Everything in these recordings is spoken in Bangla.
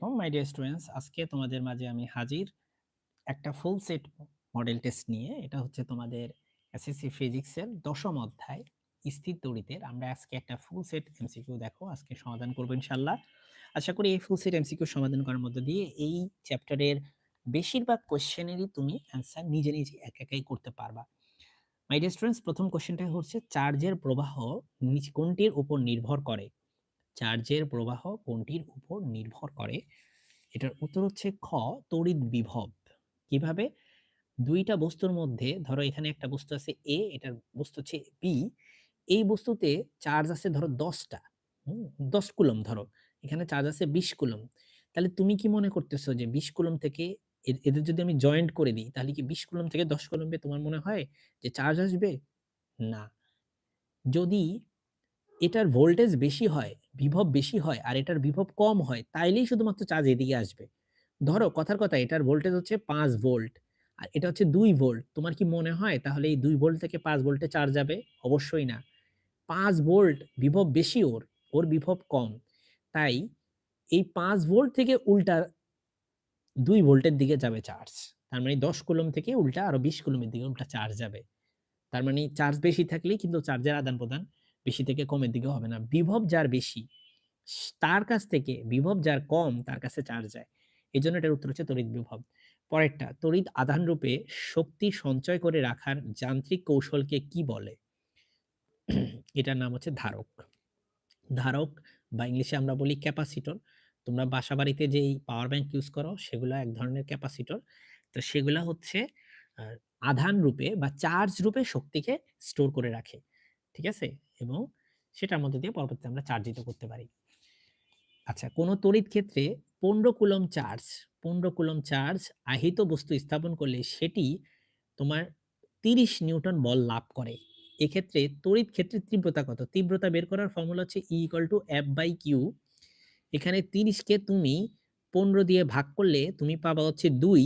তো মাই ডিয়ার স্টুডেন্টস আজকে তোমাদের মাঝে আমি হাজির একটা ফুল সেট মডেল টেস্ট নিয়ে। এটা হচ্ছে তোমাদের এসএসসি ফিজিক্সের দশম অধ্যায়, স্থির তড়িতের। আমরা আজকে একটা ফুল সেট এমসিকিউ দেখো, আজকে সমাধান করব ইনশাল্লাহ আশা করি এই ফুল সেট এমসিকিউ সমাধান করার মধ্যে দিয়ে এই চ্যাপ্টারের বেশিরভাগ কোশ্চেনেরই তুমি অ্যান্সার নিজে নিজে এক একাই করতে পারবা। মাই ডিয়ার স্টুডেন্টস প্রথম কোশ্চেনটা হচ্ছে চার্জের প্রবাহ কোনটির উপর নির্ভর করে? চার্জের প্রবাহ কোনটির উপর নির্ভর করে? এটার উত্তর হচ্ছে খ, তড়িৎ বিভব। কীভাবে? দুইটা বস্তুর মধ্যে, ধরো এখানে একটা বস্তু আছে এ এটার বস্তু হচ্ছে বি এই বস্তুতে চার্জ আছে ধরো দশটা দশ কুলম ধরো, এখানে চার্জ আছে বিশ কুলম তাহলে তুমি কি মনে করতেছো যে বিশ কুলম থেকে এদের যদি আমি জয়েন্ট করে দিই, তাহলে কি বিশ কুলম থেকে দশ কুলম্বে তোমার মনে হয় যে চার্জ আসবে? না। যদি এটার ভোল্টেজ বেশি হয় বিভব বেশি হয় আর এটার বিভব কম হয়, তাইলেই শুধুমাত্র চার্জ এদিকে আসবে। ধরো কথার কথা, এটার ভোল্টেজ হচ্ছে পাঁচ ভোল্ট আর এটা হচ্ছে দুই ভোল্ট তোমার কি মনে হয় তাহলে এই দুই ভোল্ট থেকে পাঁচ ভোল্টে চার্জ যাবে? অবশ্যই না। পাঁচ ভোল্ট বিভব বেশি ওর ওর বিভব কম। তাই এই পাঁচ ভোল্ট থেকে উল্টা দুই ভোল্টের দিকে যাবে চার্জ। তার মানে দশ কুলম থেকে উল্টা আরও বিশ কুলমের দিকে উল্টা চার্জ যাবে। তার মানে চার্জ বেশি থাকলেই কিন্তু চার্জের আদান প্রদান বেশি থেকে কমের দিকে হবে না। বিভব যার বেশি তার কাছ থেকে বিভব যার কম, তার কাছে চার্জ যায়। এই জন্য এটার উত্তর হচ্ছে তড়িৎ বিভব। পরেরটা, তড়িৎ আধান রূপে শক্তি সঞ্চয় করে রাখার যান্ত্রিক কৌশলকে কি বলে? এটার নাম হচ্ছে ধারক। ধারক বা ইংলিশে আমরা বলি ক্যাপাসিটর। তোমরা বাসা বাড়িতে যেই পাওয়ার ব্যাংক ইউজ করো, সেগুলো এক ধরনের ক্যাপাসিটর। তো সেগুলো হচ্ছে আধান রূপে বা চার্জ রূপে শক্তিকে স্টোর করে রাখে। ঠিক আছে? এবং সেটার মধ্যে দিয়ে পরবর্তীতে আমরা চার্জিত করতে পারি। আচ্ছা কোনো তড়িৎ ক্ষেত্রে পনেরো কুলম চার্জ পনেরো কুলম চার্জ আহিত বস্তু স্থাপন করলে সেটি তোমার তিরিশ নিউটন বল লাভ করে। এক্ষেত্রে তড়িৎ ক্ষেত্রের তীব্রতা কত? তীব্রতা বের করার ফর্মুলা হচ্ছে E equal to F by Q এখানে তিরিশকে তুমি পনেরো দিয়ে ভাগ করলে তুমি পাবা হচ্ছে দুই,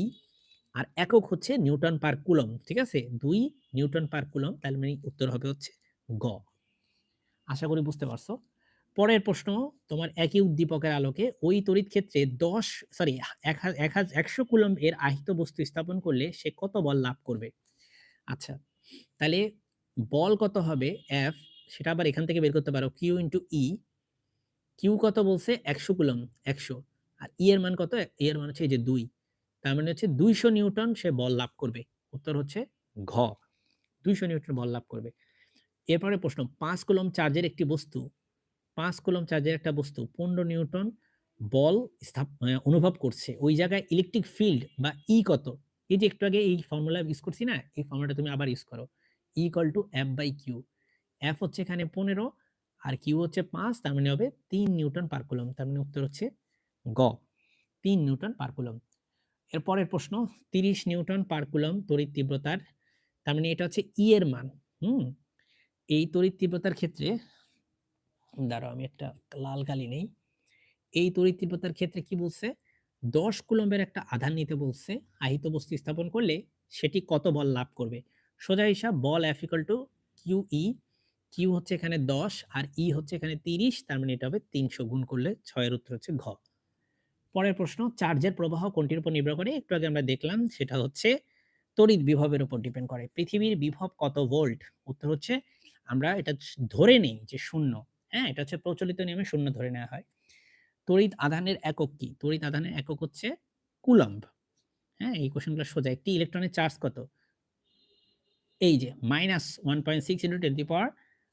আর একক হচ্ছে নিউটন পার কুলম, ঠিক আছে? দুই নিউটন পার কুলম, তাহলে মানে উত্তর হবে হচ্ছে গ। আশা করি বুঝতে পারছ? পরের প্রশ্ন, তোমার একই উদ্দীপকের আলোকে ওই তড়িৎ ক্ষেত্রে দশ সরি এক হাজার একশো কুলম এর আহিত বস্তু স্থাপন করলে সে কত বল লাভ করবে? আচ্ছা তাহলে বল কত হবে? এফ সেটা আবার এখান থেকে বের করতে পারো কিউ ইন্টু ই কিউ কত বলছে? একশো কুলম একশো। আর ই এর মান কত? ই এর মান হচ্ছে যে দুই। তার মানে হচ্ছে দুইশো নিউটন সে বল লাভ করবে। উত্তর হচ্ছে ঘ। দুইশো নিউটন বল লাভ করবে। এরপরে প্রশ্ন, পাঁচ কুলম চার্জের একটি বস্তু, পাঁচ কুলম চার্জের একটা বস্তু পনেরো নিউটন বল স্থাপ অনুভব করছে। ওই জায়গায় ইলেকট্রিক ফিল্ড বা ই কত? এই যে একটু আগে এই ফর্মুলা ইউজ করছি না? এই ফর্মুলাটা তুমি আবার ইউজ করো। Equal to F by Q F হচ্ছে এখানে পনেরো আর কিউ হচ্ছে পাঁচ, তার মানে হবে তিন নিউটন পার কুলম তার মানে উত্তর হচ্ছে গ। তিন নিউটন পার কুলম প্রশ্ন, তিরিশ নিউটন পার কুলম তড়িৎ তীব্রতার, তার মানে এটা হচ্ছে ই এর মান। হুম? এই তড়িৎ তীব্রতার ক্ষেত্রে, দাঁড়াও আমি একটা লাল কালি নেই, এই তড়িৎ তীব্রতার ক্ষেত্রে কি বলছে? দশ কুলম্বের একটা আধান নিতে বলছে, আহিত বস্তু স্থাপন করলে সেটি কত বল লাভ করবে? সোজা হিসাব, বল F equal to Q E Q হচ্ছে এখানে দশ আর ই হচ্ছে এখানে তিরিশ, তার মানে এটা হবে তিনশো গুণ করলে ছয়ের উত্তর হচ্ছে ঘ। পরের প্রশ্ন, চার্জের প্রবাহ কোনটির উপর নির্ভর করে? একটু আগে আমরা দেখলাম সেটা হচ্ছে তড়িৎ বিভবের উপর ডিপেন্ড করে। পৃথিবীর বিভব কত ভোল্ট উত্তর হচ্ছে আমরা এটা ধরে নেই যে শূন্য। হ্যাঁ এটা হচ্ছে প্রচলিত নিয়মে শূন্য ধরে নেওয়া হয়। তড়িৎ আধানের একক কি? তড়িৎ আধানের একক হচ্ছে কুলম্ব। হ্যাঁ এই কোশ্চেনগুলো সোজা। একটি ইলেকট্রনের চার্জ কত? এই যে minus one point six into ten the power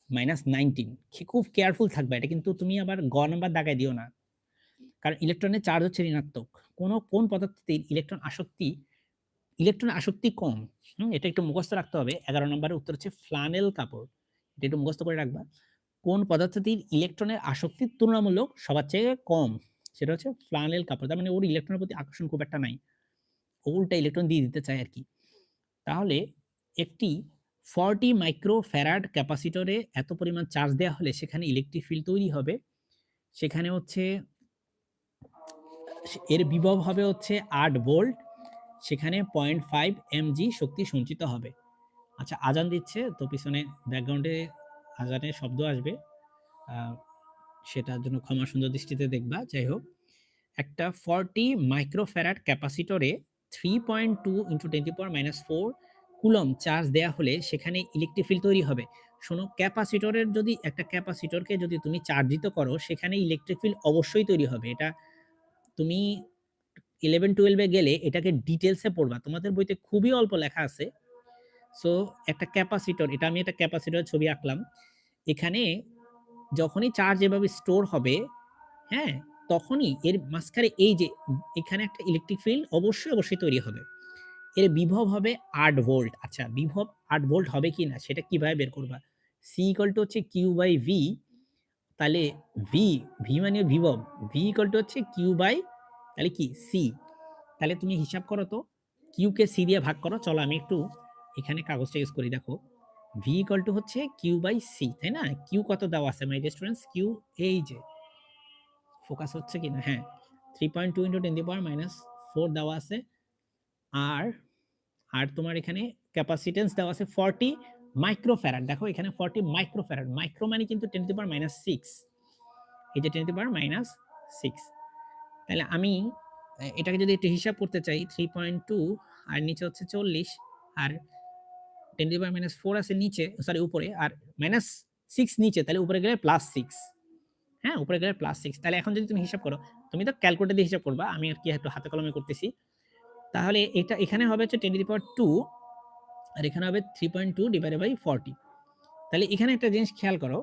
minus nineteen খুব কেয়ারফুল থাকবে, এটা কিন্তু তুমি আবার গ নাম্বার দাগায় দিও না। কারণ ইলেকট্রনের চার্জ হচ্ছে ঋণাত্মক। কোনো, কোন পদার্থতে ইলেকট্রন আসক্তি ইলেকট্রন আসক্তি কম। এটা একটু মুখস্থ রাখতে হবে। এগারো নম্বরের উত্তর হচ্ছে ফ্লানেল কাপড়। একটু মুখস্থ করে রাখবা। কোন পদার্থটির ইলেকট্রনের আসক্তির তুলনামূলক সবার চেয়ে কম? সেটা হচ্ছে ফ্লানেল কাপড়। তার মানে ওর ইলেকট্রনের প্রতি আকর্ষণ খুব একটা নাই। ও উল্টা ইলেকট্রন দিয়ে দিতে চায় আর কি তাহলে একটি ফর্টি মাইক্রো ফ্যারাড ক্যাপাসিটরে এত পরিমাণ চার্জ দেওয়া হলে সেখানে ইলেকট্রিক ফিল্ড তৈরি হবে। সেখানে হচ্ছে, এর বিভব হবে হচ্ছে আট ভোল্ট সেখানে পয়েন্ট ফাইভ এমজি শক্তি সঞ্চিত হবে। আচ্ছা আজান দিচ্ছে, তো পিছনে ব্যাকগ্রাউন্ডে আজানের শব্দ আসবে সেটার জন্য ক্ষমা সুন্দর দৃষ্টিতে দেখবা, যাই হোক একটা 40 মাইক্রোফ্যারাড ক্যাপাসিটরে 3.2 into 10 to twenty power minus four coulomb charge দেয়া হলে সেখানে ইলেকট্রিক ফিল্ড তৈরি হবে। শোনো ক্যাপাসিটরের যদি একটা ক্যাপাসিটরকে যদি তুমি চার্জিত করো, সেখানে ইলেকট্রিক ফিল্ড অবশ্যই তৈরি হবে। এটা তুমি ইলেভেন টুয়েলভে গেলে এটাকে ডিটেলসে পড়বা। তোমাদের বইতে খুবই অল্প লেখা আছে। সো একটা ক্যাপাসিটর এটা আমি একটা ক্যাপাসিটরের ছবি আঁকলাম। এখানে যখনই চার্জ এভাবে স্টোর হবে, হ্যাঁ? তখনই এর মাঝখানে এই যে এখানে একটা ইলেকট্রিক ফিল্ড অবশ্যই, অবশ্যই তৈরি হবে। এর বিভব হবে 8 ভোল্ট। আচ্ছা বিভব 8 ভোল্ট হবে কিনা সেটা কীভাবে বের করবা? সি ইকুয়াল টু হচ্ছে কিউ বাই ভি তাহলে ভি V মানে বিভব। ভি ইকুয়াল টু হচ্ছে কিউ বাই তাহলে কি সি তাহলে তুমি হিসাব করো তো কিউকে সি দিয়ে ভাগ করো। চলো আমি একটু এখানে কাগজটা ইউজ করি দেখো। ভি ইকুয়াল টু হচ্ছে কিউ বাই সি তাই না? কিউ কত দেওয়া আছে মাই স্টুডেন্টস? Q এই যে ফোকাস হচ্ছে কিনা? হ্যাঁ, 3.2 into 10 to the power minus four দেওয়া আছে। আর, আর তোমার এখানে ক্যাপাসিট্যান্স দেওয়া আছে 40 মাইক্রোফ্যারাড। দেখো এখানে 40 মাইক্রোফ্যারাড। মাইক্রো মানে কিন্তু 10 to the power minus six এই যে 10 to the power minus six তাহলে আমি এটাকে যদি একটু হিসাব করতে চাই 3.2 আর নিচে হচ্ছে 40 আর 10 টু পাওয়ার মাইনাস 4 আছে নিচে সরি উপরে আর মাইনাস সিক্স নিচে তাহলে উপরে গেলে প্লাস সিক্স হ্যাঁ? উপরে গেলে প্লাস সিক্স তাহলে এখন যদি তুমি হিসাব করো, তুমি তো ক্যালকুলেটর দিয়ে হিসাব করবা। আমি আর কি একটু হাতে কলমে করতেছি। তাহলে এটা এখানে হবে হচ্ছে 10 টু পাওয়ার 2 আর এখানে হবে 3.2 ডিভাইডেড বাই 40 তাহলে এখানে একটা জিনিস খেয়াল করো।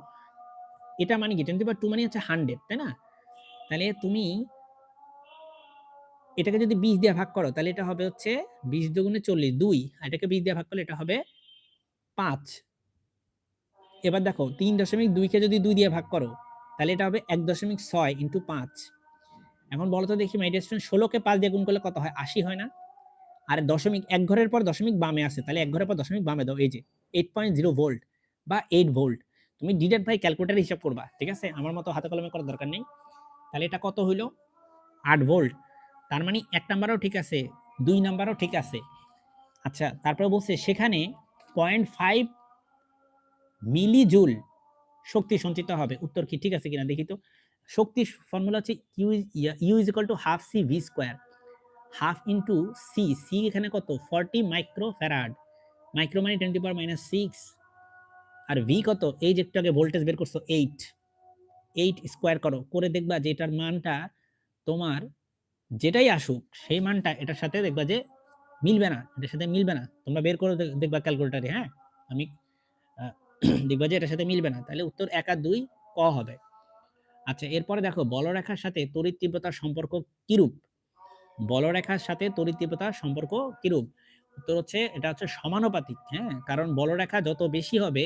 এটা মানে কি 10 টু পাওয়ার 2 মানে হচ্ছে 100 তাই না? তাহলে তুমি এটাকে যদি 20 দিয়ে ভাগ করো তাহলে এটা হবে হচ্ছে 20 দুগুণে 40 2 আর এটাকে 20 দিয়ে ভাগ করলে এটা হবে 5 এবার দেখো 3.2 কে যদি দুই দিয়ে ভাগ করো তাহলে এটা হবে এক দশমিক ছয় ইন্টু পাঁচ এখন বলো তো দেখি মাই স্টুডেন্ট 16 কে 5 দিয়ে গুণ করলে কত হয়? 80 হয় না? আর দশমিক এক ঘরের পর দশমিক বামে আছে। তাহলে এক ঘরের পর দশমিক বামে দাও এই যে 8.0 ভোল্ট বা এইট ভোল্ট। তুমি ডিরেক্ট ভাই ক্যালকুলেটরে হিসাব করবা। ঠিক আছে? আমার মতো হাতে কলমে করার দরকার নেই। তাহলে এটা কত হইল? আট ভোল্ট। তার মানে এক নাম্বারও ঠিক আছে, দুই নাম্বারও ঠিক আছে। আচ্ছা তারপরে বলছে সেখানে 0.5 মিলি জুল শক্তি সঞ্চিত হবে। উত্তর কি, ঠিক আছে কিনা দেখি তো? শক্তির ফর্মুলা হচ্ছে Q U is equal to half C V square half into C C এখানে কত? 40 মাইক্রোফ্যারাড। মাইক্রো মানে 10 to the power minus six R V কত? এই যে একটু আগে ভোল্টেজ বের করছ এইট এইট স্কোয়ার করো। করে দেখবা যে এটার মানটা তোমার যেটাই আসুক, সেই মানটা এটার সাথে দেখবা যে মিলবে না। এটার সাথে মিলবে না। তোমরা বের করে দেখবা ক্যালকুলেটরে, হ্যাঁ? আমি দেখবা যে এটার সাথে মিলবে না। তাহলে উত্তর 1 আর 2 ক হবে। আচ্ছা এরপরে দেখো বলরেখার সাথে তড়িৎ তীব্রতার সম্পর্ক কিরূপ? বলরেখার সাথে তড়িৎ তীব্রতার সম্পর্ক কিরূপ? উত্তর হচ্ছে এটা হচ্ছে সমানুপাতিক, হ্যাঁ? কারণ বলরেখা যত বেশি হবে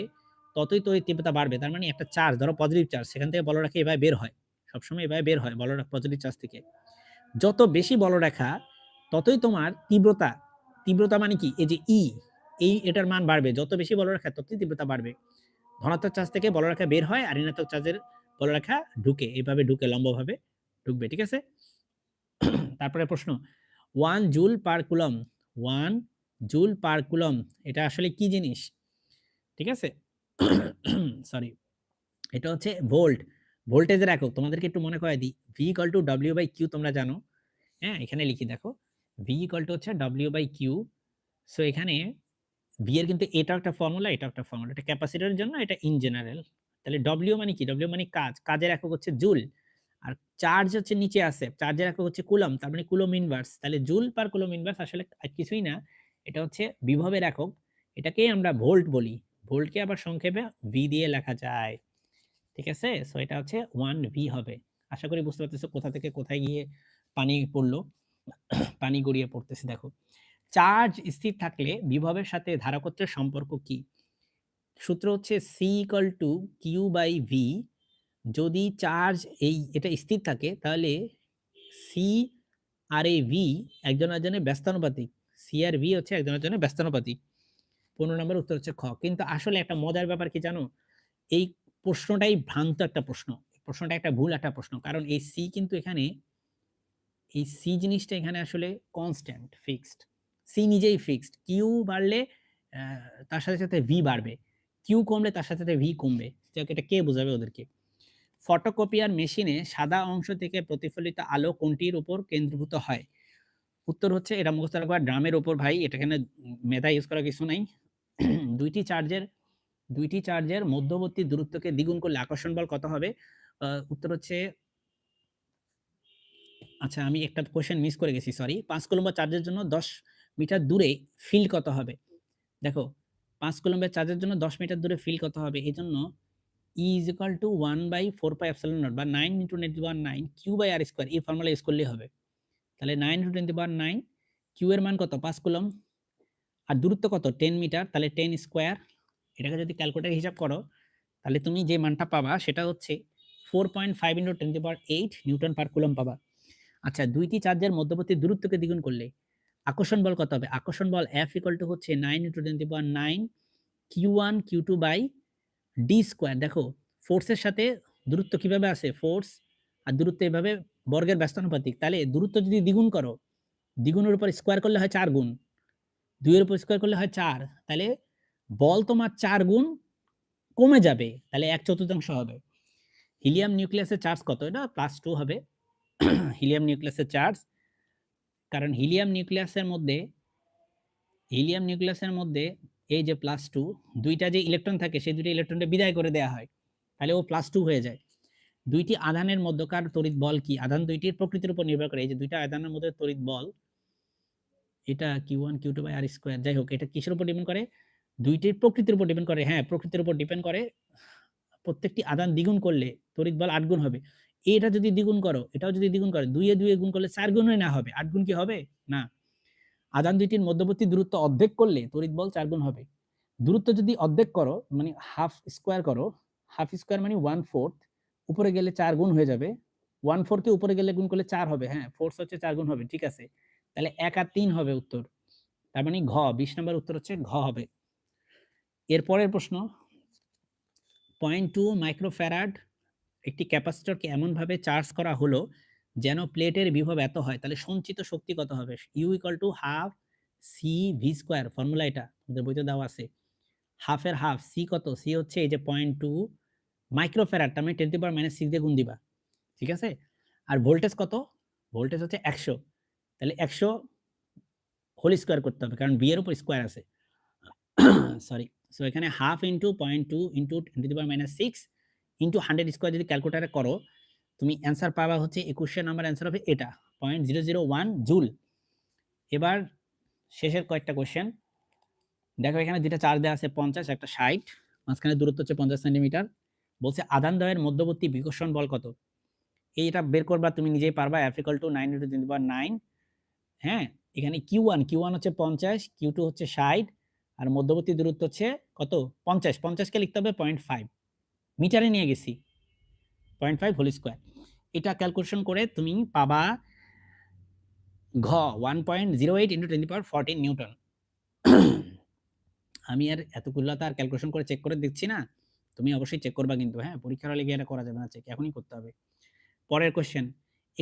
ততই তড়িৎ তীব্রতা বাড়বে। তার মানে একটা চার্জ ধরো পজিটিভ চার্জ সেখান থেকে বলরেখা এভাবে বের হয়। সবসময় এভাবে বের হয় বলরেখা পজিটিভ চার্জ থেকে। যত বেশি বলরেখা ততই তোমার তীব্রতা, তীব্রতা মানে কি? এই যে ই এই এটার মান বাড়বে। যত বেশি বলরেখা ততই তীব্রতা বাড়বে। ধনাত্মক চার্জ থেকে বলরেখা বের হয় আর ঋণাত্মক চার্জের বলরেখা ঢুকে। এভাবে ঢুকে লম্বভাবে ঢুকবে। ঠিক আছে? তারপরে প্রশ্ন one joule per coulomb 1 joule per coulomb এটা আসলে কি জিনিস? ঠিক আছে? সরি। এটা হচ্ছে ভোল্ট। ভোল্টেজের একক। তোমাদেরকে একটু মনে করায় দিই। V equal to W by Q তোমরা জানো। হ্যাঁ? এখানে লিখি দেখো। V ইকুয়াল টু হচ্ছে W বাই কিউ সো এখানে V এর কিন্তু এটাও একটা ফর্মুলা, এটাও একটা ফর্মুলা। এটা ক্যাপাসিটরের জন্য, এটা ইন জেনারেল। তাহলে W মানে কি? W মানে কাজ। কাজের একক হচ্ছে জুল। আর চার্জ হচ্ছে নিচে আছে। চার্জের একক হচ্ছে কুলম তার মানে কুলম্ব ইনভার্স। তাহলে জুল পার কুলম্ব ইনভার্স আসলে কিছুই না। এটা হচ্ছে বিভবের একক। এটাকেই আমরা ভোল্ট বলি। ভোল্টকে আবার সংক্ষেপে ভি দিয়ে লেখা যায়। ঠিক আছে? সো এটা হচ্ছে ওয়ান ভি হবে। আশা করি বুঝতে পারতেছো কোথা থেকে কোথায় গিয়ে পানি পড়ল। পানি গড়িয়ে পড়তেছে, দেখো। চার্জ স্থির থাকলে বিভবের সাথে ধারকত্বের সম্পর্ক কি? সূত্র হচ্ছে C equal to Q by V যদি চার্জ এই, এটা স্থির থাকে, তাহলে সি আর এই ভি একজন আরেকজনের ব্যস্তানুপাতিক। সি আর ভি হচ্ছে একজন আরেকজনের ব্যস্তানুপাতিক। 15 নম্বর উত্তর হচ্ছে খ। কিন্তু আসলে একটা মজার ব্যাপার কি জানো? এই প্রশ্নটাই ভ্রান্ত একটা প্রশ্ন। প্রশ্নটা একটা ভুল একটা প্রশ্ন। কারণ এই সি কিন্তু এখানে এই সি জিনিসটা এখানে আসলে কনস্ট্যান্ট, ফিক্সড। সি নিজেই ফিক্সড। কিউ বাড়লে তার সাথে, সাথে ভি বাড়বে। কিউ কমলে তার সাথে, সাথে ভি কমবে। যাক এটা কে বোঝাবে ওদেরকে? ফটোকপিয়ার মেশিনে সাদা অংশ থেকে প্রতিফলিত আলো কোনটির উপর কেন্দ্রীভূত হয় উত্তর হচ্ছে এটা মুখস্থ রাখবা ড্রামের উপর ভাই এটা এখানে মেধা ইউজ করার কিছু নাই দুইটি চার্জের দুইটি চার্জের মধ্যবর্তী দূরত্বকে দ্বিগুণ করলে আকর্ষণ বল কত হবে উত্তর হচ্ছে আচ্ছা আমি একটা কোশ্চেন মিস করে গেছি সরি পাঁচ কুলম্বার চার্জের জন্য দশ মিটার দূরে ফিল্ড কত হবে? দেখো, পাঁচ কুলম্বের চার্জের জন্য দশ মিটার দূরে ফিল্ড কত হবে? এই জন্য E is equal to one by four pi epsilon naught বা nine into ten one nine Q by R square এই ফর্মুলা ইউজ করলেই হবে। তাহলে nine into twenty one nine Q এর মান কত? পাঁচ কুলম আর দূরত্ব কত? টেন মিটার তাহলে টেন স্কোয়ার এটাকে যদি ক্যালকুলেটার হিসাব করো, তাহলে তুমি যে মানটা পাবা, সেটা হচ্ছে four point five into twenty power eight newton per coulomb পাবা। আচ্ছা দুইটি চার্জের মধ্যবর্তী দূরত্বকে দ্বিগুণ করলে আকর্ষণ বল কত হবে? আকর্ষণ বল এফ ইকুয়াল টু হচ্ছে nine into ten power nine Q one Q two by D square দেখো ফোর্সের সাথে দূরত্ব কীভাবে আসে? ফোর্স আর দূরত্ব এভাবে বর্গের ব্যস্তানুপাতিক। তাহলে দূরত্ব যদি দ্বিগুণ করো, দ্বিগুণের উপর স্কোয়ার করলে হয় চার গুণ। দুইয়ের উপর স্কোয়ার করলে হয় চার। তাহলে বল তোমার চার গুণ কমে যাবে। তাহলে এক চতুর্থাংশ হবে। হিলিয়াম নিউক্লিয়াসের চার্জ কত? এটা প্লাস টু হবে। হিলিয়াম নিউক্লিয়াসের চার্জ কারণ হিলিয়াম নিউক্লিয়াসের মধ্যে হিলিয়াম নিউক্লিয়াসের মধ্যে এই যে প্লাস টু দুইটা যে ইলেকট্রন থাকে, সেই দুইটা ইলেকট্রনটা বিদায় করে দেওয়া হয়। তাহলে ও প্লাস টু হয়ে যায়। দুইটি আধানের মধ্যকার তড়িৎ বল কি? আধান দুইটির প্রকৃতির উপর নির্ভর করে। এই যে দুইটা আধানের মধ্যে তড়িৎ বল, এটা Q one Q two by R square যাই হোক, এটা কিসের উপর ডিপেন্ড করে? দুইটির প্রকৃতির উপর ডিপেন্ড করে। হ্যাঁ প্রকৃতির উপর ডিপেন্ড করে। প্রত্যেকটি আদান দ্বিগুণ করলে তড়িৎ বল আট গুণ হবে। এটা যদি দ্বিগুণ করো, এটাও যদি দ্বিগুণ করো, দুইয়ে দুইয়ে গুণ করলে চার গুণই না হবে, আট গুণ কি হবে? না। আদান দুইটির মধ্যবর্তী দূরত্ব অর্ধেক করলে তড়িৎ বল চার গুণ হবে। দূরত্ব যদি অর্ধেক করো মানে হাফ স্কোয়ার করো হাফ স্কোয়ার মানে ওয়ান ফোর্থ উপরে গেলে চার গুণ হয়ে যাবে। ওয়ান ফোরকে উপরে গেলে গুণ করলে চার হবে হ্যাঁ ফোর্স হচ্ছে চার গুণ হবে, ঠিক আছে। তাহলে এক আর তিন হবে উত্তর। তার মানে ঘ, বিশ নম্বর উত্তর হচ্ছে ঘ হবে। এরপরের প্রশ্ন পয়েন্ট টু মাইক্রোফ্যারাড একটি ক্যাপাসিটরকে এমনভাবে চার্জ করা হলো যেন প্লেটের বিভব এত হয়। তাহলে সঞ্চিত শক্তি কত হবে? U equal to half C V square formula এটা ওদের বইতে দেওয়া আছে। হাফের হাফ সি কত? সি হচ্ছে এই যে পয়েন্ট টু মাইক্রোফ্যারাড তার মানে টেন টু মাইনাস সিক্স দিয়ে গুণ দিবা। ঠিক আছে? আর ভোল্টেজ কত? ভোল্টেজ হচ্ছে একশো। তাহলে একশো হোল স্কোয়ার করতে হবে, কারণ বিয়ের উপর স্কোয়ার আছে। সরি সো এখানে half into point two into ten to minus six into hundred square যদি ক্যালকুলেটারে করো, তুমি অ্যান্সার পাবা হচ্ছে একুশে নাম্বার অ্যান্সার হবে এটা point zero zero one joule এবার শেষের কয়েকটা কোশ্চেন দেখো এখানে দুটা চার্জ দেওয়া আছে পঞ্চাশ, একটা ষাট, মাঝখানে দূরত্ব হচ্ছে পঞ্চাশ সেন্টিমিটার। বলছে আদান দয়ের মধ্যবর্তী বিকর্ষণ বল কত? এই এইটা বের করবা, তুমি নিজেই পারবা F equal to nine ten power nine হ্যাঁ এখানে কিউ ওয়ান কিউ ওয়ান হচ্ছে পঞ্চাশ কিউ টু হচ্ছে ষাট, আর মধ্যবর্তী দূরত্ব হচ্ছে কত? পঞ্চাশ, পঞ্চাশকে লিখতে হবে পয়েন্ট ফাইভ মিটারে নিয়ে গেছি। পয়েন্ট ফাইভ হোল স্কোয়ার এটা ক্যালকুলেশন করে তুমি পাবা ঘ one point zero eight into ten power fourteen newton আমি আর এতগুলো তো ক্যালকুলেশন করে চেক করে দিচ্ছি না। তুমি অবশ্যই চেক করবা কিন্তু হ্যাঁ? পরীক্ষার হলে গিয়ে এটা করা যাবে না চেক এখনই করতে হবে। পরের কোশ্চেন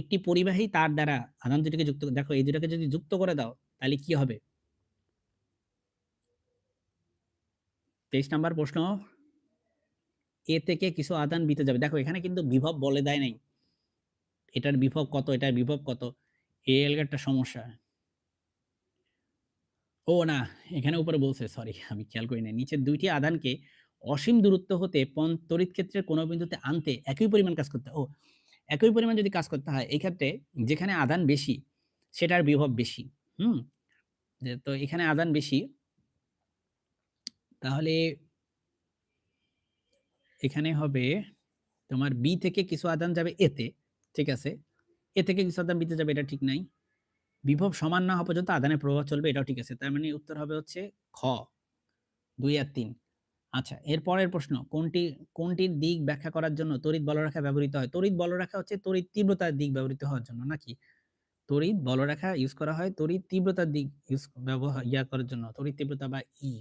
একটি পরিবাহী তার দ্বারা আধান দুটিকে যুক্ত, দেখো এই দুটাকে যদি যুক্ত করে দাও, তাহলে কি হবে? তেইশ নাম্বার প্রশ্ন এ থেকে কিছু আদান বিতে যাবে। দেখো, এখানে কিন্তু বিভব বলে দেয় নাই। এটার বিভব কত? এটার বিভব কত? এ একটা সমস্যা। ও না, এখানে উপরে বলছে সরি আমি খেয়াল করি না নিচের দুইটি আদানকে অসীম দূরত্ব হতে পন তড়িৎ ক্ষেত্রের কোনো বিন্দুতে আনতে একই পরিমাণ কাজ করতে ও, একই পরিমাণ যদি কাজ করতে হয় এই ক্ষেত্রে যেখানে আদান বেশি, সেটার বিভব বেশি। হুম? তো এখানে আদান বেশি, তাহলে এখানে হবে তোমার বি থেকে কিছু আদান যাবে এতে ঠিক আছে? এ থেকে কিছু আদান বিতে যাবে, এটা ঠিক নাই। বিভব সমান না হওয়া পর্যন্ত আদানের প্রভাব চলবে, এটাও ঠিক আছে। তার মানে উত্তর হবে হচ্ছে খ, দুই আর তিন। আচ্ছা এর পরের প্রশ্ন, কোনটি, কোনটির দিক ব্যাখ্যা করার জন্য তড়িৎ বলরেখা ব্যবহৃত হয়? তড়িৎ বলরেখা হচ্ছে তড়িৎ তীব্রতার দিক ব্যবহৃত হওয়ার জন্য, নাকি? তড়িৎ বলরেখা ইউজ করা হয় তড়িৎ তীব্রতার দিক ইউজ ব্যবহার ইয়া করার জন্য, তড়িৎ তীব্রতা বা ই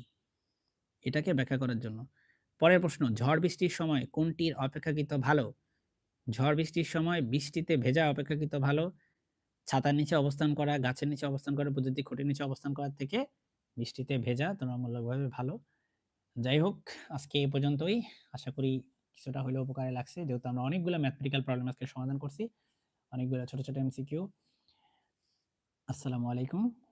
এটাকে ব্যাখ্যা করার জন্য। পরের প্রশ্ন ঝড় বৃষ্টির সময় কোনটির অপেক্ষাকৃত ভালো ঝড় বৃষ্টির সময় বৃষ্টিতে ভেজা অপেক্ষাকৃত ভালো ছাতার নিচে অবস্থান করা গাছের নিচে অবস্থান করা বৈদ্যুতিক খুঁটির নিচে অবস্থান করার থেকে বৃষ্টিতে ভেজা তুলনামূলকভাবে ভালো যাই হোক আজকে এই পর্যন্তই আশা করি কিছুটা হলেও উপকারে লাগছে। যেহেতু আমরা অনেকগুলো ম্যাথমেটিক্যাল প্রবলেম আজকে সমাধান করছি। অনেকগুলা ছোট, ছোট এমসিকিউ। আসসালামু আলাইকুম।